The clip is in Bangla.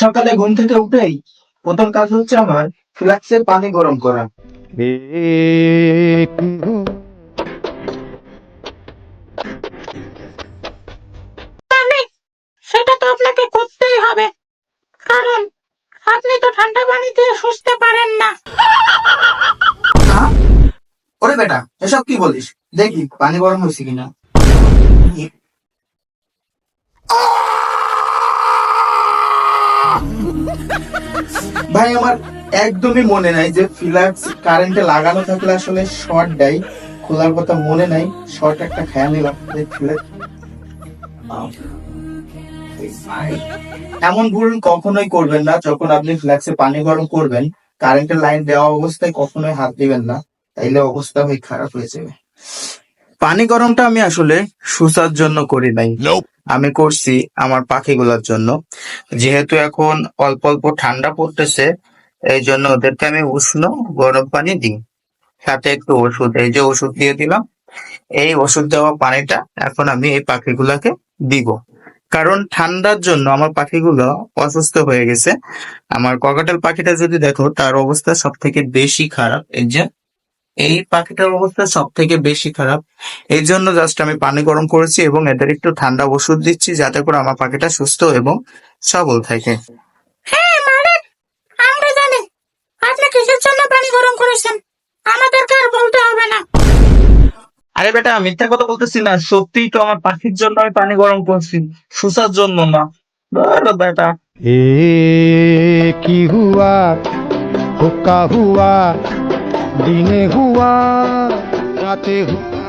সকালে ঘুম থেকে উঠেই প্রথম কাজ হচ্ছে আমার ফ্লাক্সের পানি গরম করা। সেটা তো আপনাকে করতেই হবে। কারণ আপনি তো ঠান্ডা পানি দিয়ে পারেন না? ওরে বেটা এসব কি বলিস? দেখি পানি গরম হয়েছে কিনা। ভাই, আমার একদমই মনে নাই যে ফিলাক্স কারেন্টে লাগানো থাকলে আসলে শর্ট দেয়। খোলার কথা মনে নাই শর্ট একটা খেয়াল নিলাম এমন ভুল কখনোই করবেন না, যখন আপনি ফ্ল্যাক্সে পানি গরম করবেন কারেন্টের লাইন দেওয়া অবস্থায় কখনোই হাত দিবেন না, তাইলে অবস্থা হয়ে খারাপ হয়ে যাবে। পানি গরমটা আমি আসলে সুসার জন্য করি নাই। আমি করছি আমার পাখিগুলোর জন্য। যেহেতু এখন অল্প অল্প ঠান্ডা পড়তেছে, এই জন্য ওদেরকে আমি উষ্ণ গরম পানি দিই। সাথে একটু ওষুধ, এই যে ওষুধ দিয়ে দিলাম, এই ওষুধ দেওয়া পানিটা এখন আমি এই পাখিগুলোকে দিব। কারণ ঠান্ডার জন্য আমার পাখিগুলো অসুস্থ হয়ে গেছে। আমার ককাটেল পাখিটা যদি দেখো, তার অবস্থা সব থেকে বেশি খারাপ। এই যে এই পাখিটার অবস্থা সব থেকে বেশি খারাপ। এই জন্য জাস্ট আমি পানি গরম করেছি এবং এদের একটু ঠান্ডা ওষুধ দিচ্ছি যাতে করে আমার পাখিটা সুস্থ এবং সবল থাকে। আরে বেটা মিথ্যা কথা বলতেছি না সত্যিই তো আমার পাখির জন্য আমি পানি গরম করছি সুসার জন্য না। বেটা। কি হুয়া হুকা হুয়া दिने हुआ राते हुआ